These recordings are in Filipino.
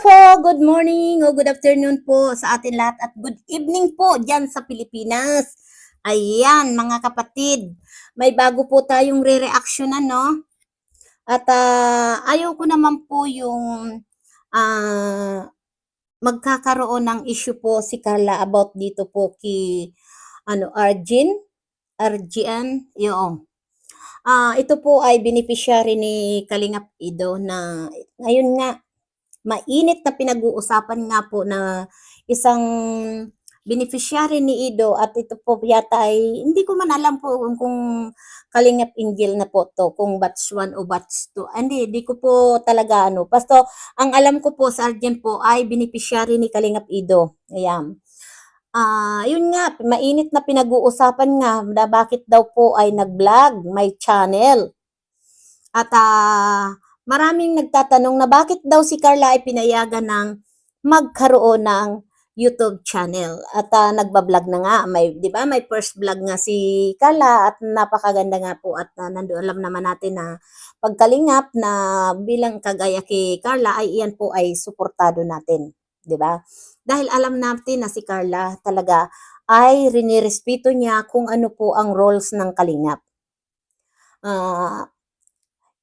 po, good morning o good afternoon po sa atin lahat at good evening po dyan sa Pilipinas. Ayan, mga kapatid, may bago po tayong re-reactionan, no? At ah, ayaw ko naman po yung ah, magkakaroon ng issue po si Carla about dito po kay ano, Arjin, Arjian, yun. Ah, ito po ay beneficiary ni Kalingap Ido na ngayon nga mainit na pinag-uusapan nga po na isang beneficiary ni Ido at ito po yata ay hindi ko man alam po kung, kung Kalingap Angel na po to, kung batch 1 o batch 2. Hindi, di ko po talaga ano. Pasto, ang alam ko po sa Argent po ay beneficiary ni Kalingap Ido. Ayan. Ah, yun nga, mainit na pinag-uusapan nga na bakit daw po ay nag-vlog, may channel. At ah, maraming nagtatanong na bakit daw si Carla ay pinayagan ng magkaroon ng YouTube channel. At ah, nagba-vlog na nga, may 'di ba? May first vlog nga si Carla at napakaganda nga po at uh, nandoon alam naman natin na pagkalingap na bilang kagaya kay Carla ay iyan po ay suportado natin, 'di ba? Dahil alam natin na si Carla talaga ay rinirespeto niya kung ano po ang roles ng kalingap. Ah,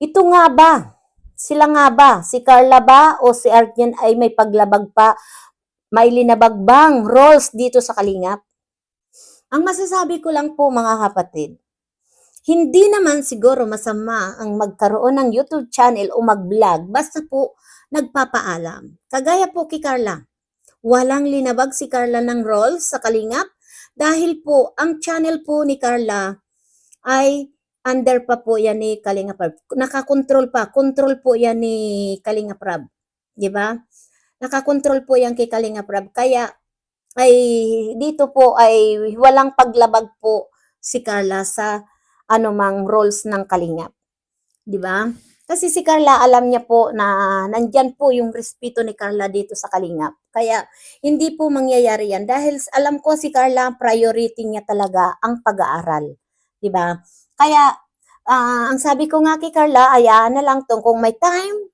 ito nga ba? Sila nga ba? Si Carla ba o si Arjen ay may paglabag pa? May linabag bang roles dito sa kalingap? Ang masasabi ko lang po mga kapatid, hindi naman siguro masama ang magkaroon ng YouTube channel o mag-vlog basta po nagpapaalam. Kagaya po kay Carla, walang linabag si Carla ng roles sa kalingap dahil po ang channel po ni Carla ay under pa po yan ni Kalinga Prab. Nakakontrol pa. Control po yan ni Kalinga Prab. Di ba? Nakakontrol po yan kay Kalinga Prab. Kaya ay dito po ay walang paglabag po si Carla sa anumang roles ng Kalingap. Di ba? Kasi si Carla alam niya po na nandyan po yung respeto ni Carla dito sa Kalingap. Kaya hindi po mangyayari yan dahil alam ko si Carla priority niya talaga ang pag-aaral. 'di ba? Kaya ah, ang sabi ko nga kay Carla, ayaan na lang tong kung may time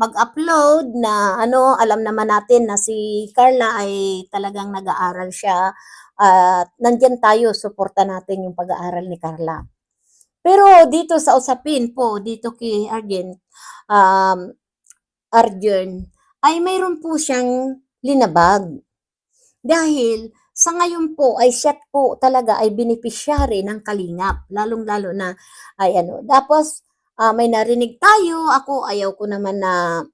mag-upload na ano, alam naman natin na si Carla ay talagang nag-aaral siya at nandyan tayo, suporta natin yung pag-aaral ni Carla. Pero dito sa usapin po, dito kay Arjen, um, Arjen, ay mayroon po siyang linabag. Dahil sa ngayon po ay siya po talaga ay beneficiary ng kalingap, lalong-lalo na ay ano. Tapos ah, may narinig tayo, ako ayaw ko naman na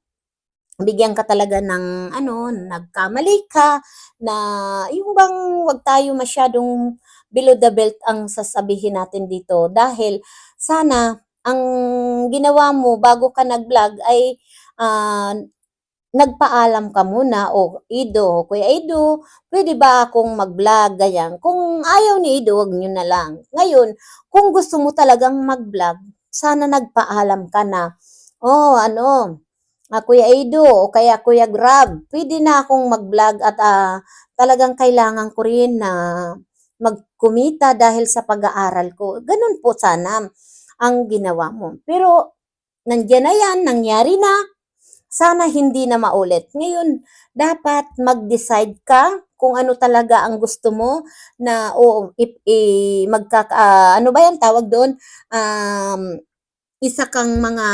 bigyan ka talaga ng ano, nagkamali ka na yung bang wag tayo masyadong below the belt ang sasabihin natin dito dahil sana ang ginawa mo bago ka nag-vlog ay ah, nagpaalam ka muna o Ido, Kuya Ido, pwede ba akong mag-vlog ganyan? Kung ayaw ni Ido, wag nyo na lang. Ngayon, kung gusto mo talagang mag-vlog, sana nagpaalam ka na, oh ano, ah, Kuya Ido o kaya Kuya Grab, pwede na akong mag-vlog at ah, talagang kailangan ko rin na magkumita dahil sa pag-aaral ko. Ganun po sana ang ginawa mo. Pero nandiyan na yan, nangyari na, sana hindi na maulit. Ngayon, dapat mag-decide ka kung ano talaga ang gusto mo na o if, eh, magkaka ah, ano ba yan tawag doon? Um, isa kang mga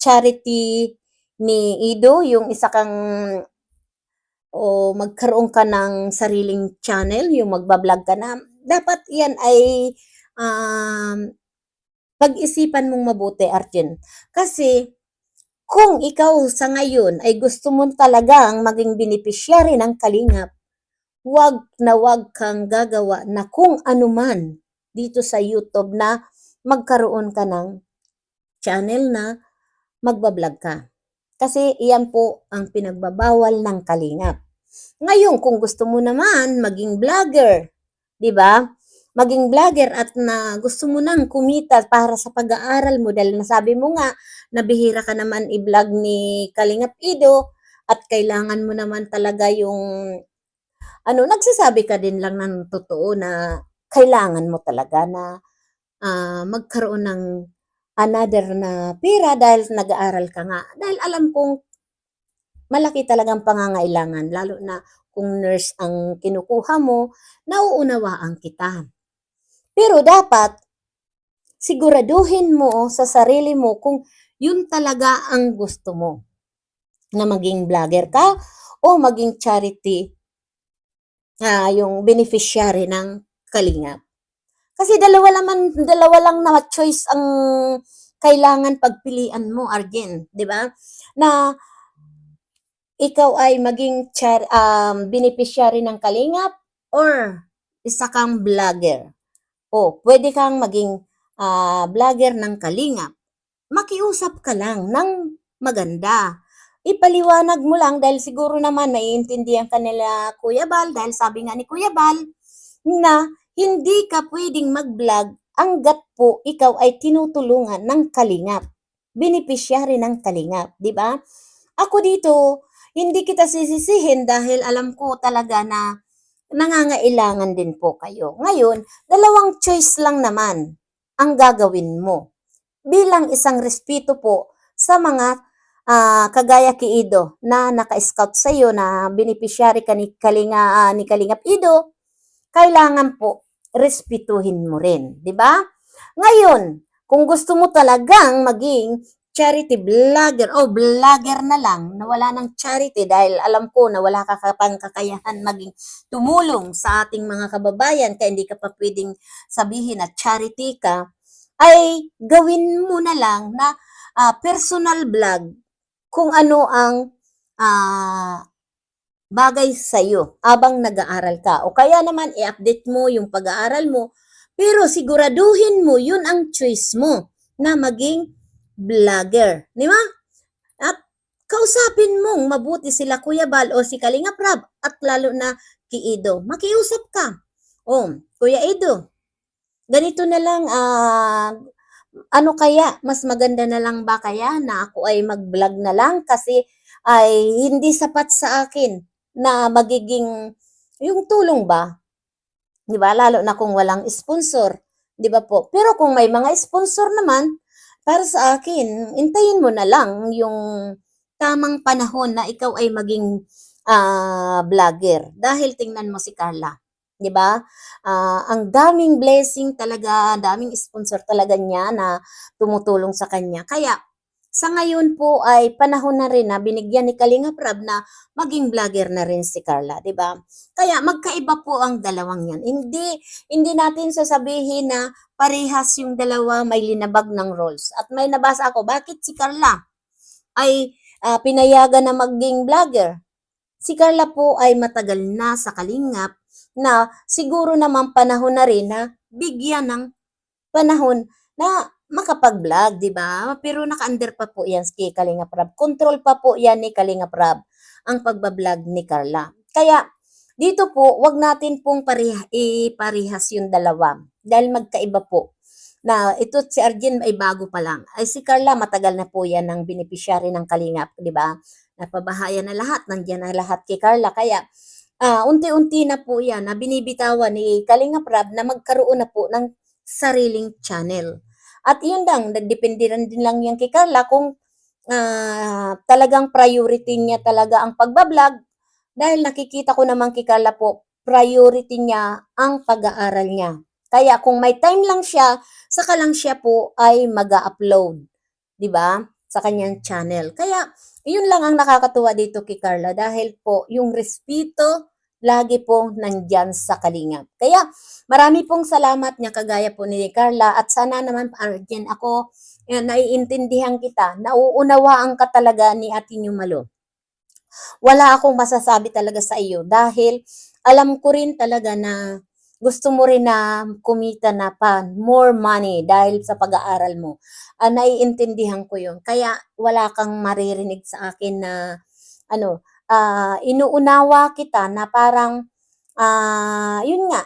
charity ni Ido yung isa kang o magkaroon ka ng sariling channel yung magbablog ka na. Dapat yan ay um, pag-isipan mong mabuti Arjen kasi kung ikaw sa ngayon ay gusto mo talagang maging beneficiary ng kalingap, wag na wag kang gagawa na kung anuman dito sa YouTube na magkaroon ka ng channel na magbablog ka. Kasi iyan po ang pinagbabawal ng kalingap. Ngayon, kung gusto mo naman maging vlogger, di ba? Maging vlogger at na gusto mo nang kumita para sa pag-aaral mo dahil nasabi mo nga nabihira ka naman i-vlog ni Kalingap Ido at kailangan mo naman talaga yung ano, nagsasabi ka din lang ng totoo na kailangan mo talaga na uh, magkaroon ng another na pera dahil nag-aaral ka nga. Dahil alam kong malaki talagang pangangailangan, lalo na kung nurse ang kinukuha mo, nauunawaan kita. Pero dapat, siguraduhin mo sa sarili mo kung yun talaga ang gusto mo. Na maging vlogger ka o maging charity, ah, yung beneficiary ng kalingap. Kasi dalawa naman, dalawa lang na choice ang kailangan pagpilian mo, Arjen, di ba? Na ikaw ay maging char, um, beneficiary ng kalingap or isa kang vlogger. O, pwede kang maging ah, vlogger ng kalingap. Makiusap ka lang ng maganda. Ipaliwanag mo lang dahil siguro naman maiintindihan ka nila Kuya Bal dahil sabi nga ni Kuya Bal na hindi ka pwedeng mag-vlog hanggat po ikaw ay tinutulungan ng kalingap. Beneficiary ng kalingap, di ba? Ako dito, hindi kita sisisihin dahil alam ko talaga na nangangailangan din po kayo. Ngayon, dalawang choice lang naman ang gagawin mo bilang isang respeto po sa mga ah, kagaya ki Ido na naka-scout sa iyo na beneficiary ka ni Kalinga ah, ni Kalingap Ido, kailangan po respetuhin mo rin, di ba? Ngayon, kung gusto mo talagang maging charity vlogger. O vlogger na lang. Na wala ng charity dahil alam ko na wala ka pang kakayahan maging tumulong sa ating mga kababayan. Kaya hindi ka pa pwedeng sabihin na charity ka, ay gawin mo na lang na ah, personal vlog kung ano ang ah, bagay sa iyo abang nag-aaral ka. O kaya naman i-update mo yung pag-aaral mo, pero siguraduhin mo yun ang choice mo na maging vlogger. Di ba? At kausapin mong mabuti sila Kuya Bal o si Kalinga Prab at lalo na ki Ido. Makiusap ka. O, Kuya Ido, ganito na lang, ah, ano kaya, mas maganda na lang ba kaya na ako ay mag-vlog na lang kasi ay hindi sapat sa akin na magiging yung tulong ba? 'Di ba? Lalo na kung walang sponsor, 'di ba po? Pero kung may mga sponsor naman, para sa akin, intayin mo na lang yung tamang panahon na ikaw ay maging ah, vlogger. Dahil tingnan mo si Carla, 'di ba? Ah, ang daming blessing talaga, daming sponsor talaga niya na tumutulong sa kanya. Kaya sa ngayon po ay panahon na rin na binigyan ni Kalinga Prab na maging vlogger na rin si Carla, 'di ba? Kaya magkaiba po ang dalawang 'yan. Hindi hindi natin sasabihin na parehas yung dalawa may linabag ng roles. At may nabasa ako, bakit si Carla ay ah, pinayagan na maging vlogger? Si Carla po ay matagal na sa kalingap na siguro naman panahon na rin na bigyan ng panahon na makapag-vlog, di ba? Pero naka-under pa po yan kay Kalinga Prab. Control pa po yan ni Kalinga Prab ang pagbablog ni Carla. Kaya dito po, wag natin pong pariha, iparihas yung dalawa dahil magkaiba po. Na ito si Arjen ay bago pa lang. Ay si Carla matagal na po yan ng beneficiary ng Kalingap, di ba? Napabahaya na lahat, nandiyan na lahat kay Carla. Kaya ah, unti-unti na po yan na binibitawan ni Kalinga Prab na magkaroon na po ng sariling channel. At yun lang, depende rin din lang yan kay Carla kung ah, talagang priority niya talaga ang pagbablog dahil nakikita ko naman kay Carla po, priority niya ang pag-aaral niya. Kaya kung may time lang siya, saka lang siya po ay mag-upload, 'di ba? Sa kanyang channel. Kaya yun lang ang nakakatuwa dito kay Carla dahil po yung respeto lagi po nandyan sa kalingap. Kaya marami pong salamat niya kagaya po ni Carla at sana naman Arjen ako eh, naiintindihan kita, nauunawaan ka talaga ni Ate Malo. Wala akong masasabi talaga sa iyo dahil alam ko rin talaga na gusto mo rin na kumita na pa more money dahil sa pag-aaral mo. Ah, naiintindihan ko yun. Kaya wala kang maririnig sa akin na ano, ah, inuunawa kita na parang ah, yun nga.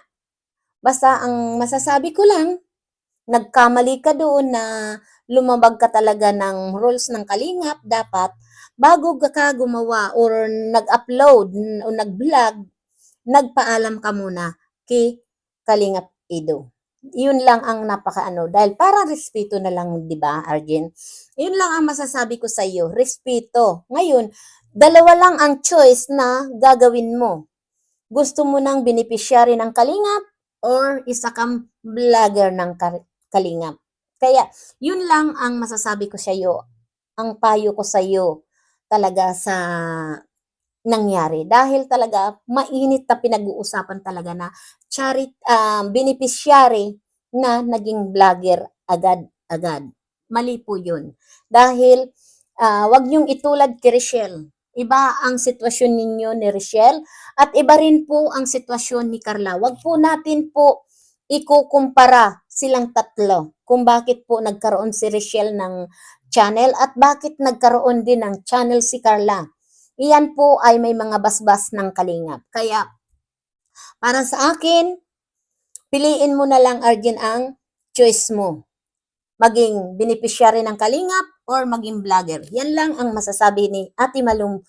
Basta ang masasabi ko lang, nagkamali ka doon na lumabag ka talaga ng rules ng kalingap, dapat bago ka gumawa or nag-upload o nag-vlog, nagpaalam ka muna kay Kalingap Ido. Yun lang ang napakaano dahil para respeto na lang, 'di ba, Arjen? Yun lang ang masasabi ko sa iyo, respeto. Ngayon, dalawa lang ang choice na gagawin mo. Gusto mo ng beneficiary ng Kalingap or isa kang vlogger ng Kalingap. Kaya, yun lang ang masasabi ko sa iyo. Ang payo ko sa iyo talaga sa nangyari. Dahil talaga, mainit na pinag-uusapan talaga na charit, um, beneficiary na naging vlogger agad-agad. Mali po yun. Dahil, ah, wag niyong itulad kay Richelle. Iba ang sitwasyon ninyo ni Richelle at iba rin po ang sitwasyon ni Carla. Wag po natin po ikukumpara silang tatlo kung bakit po nagkaroon si Richelle ng channel at bakit nagkaroon din ng channel si Carla. Iyan po ay may mga basbas ng kalingap. Kaya, para sa akin, piliin mo na lang, Arjen, ang choice mo. Maging beneficiary ng kalingap or maging vlogger. Yan lang ang masasabi ni Ate Malum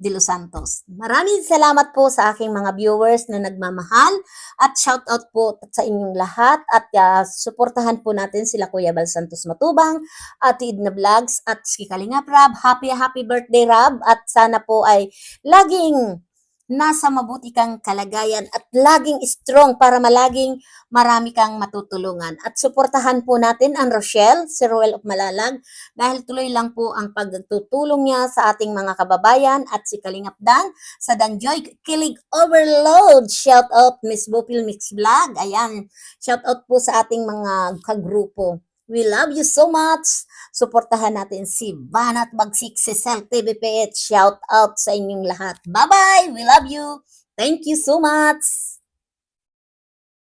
de Los Santos. Maraming salamat po sa aking mga viewers na nagmamahal at shout out po sa inyong lahat at ah, suportahan po natin sila Kuya Bal Santos Matubang, Ate Idna Vlogs at si Kalingap Rab. Happy happy birthday Rab at sana po ay laging nasa mabuti kang kalagayan at laging strong para malaging marami kang matutulungan. At suportahan po natin ang Rochelle, si Roel of Malalag, dahil tuloy lang po ang pagtutulong niya sa ating mga kababayan at si Kalingap Dan sa Danjoy Kilig Overload. Shout out Miss Bopil Mix Vlog. Ayan, shout out po sa ating mga kagrupo. We love you so much. Suportahan natin si Banat Bagsik si Sel TVPH. Shout out sa inyong lahat. Bye-bye. We love you. Thank you so much.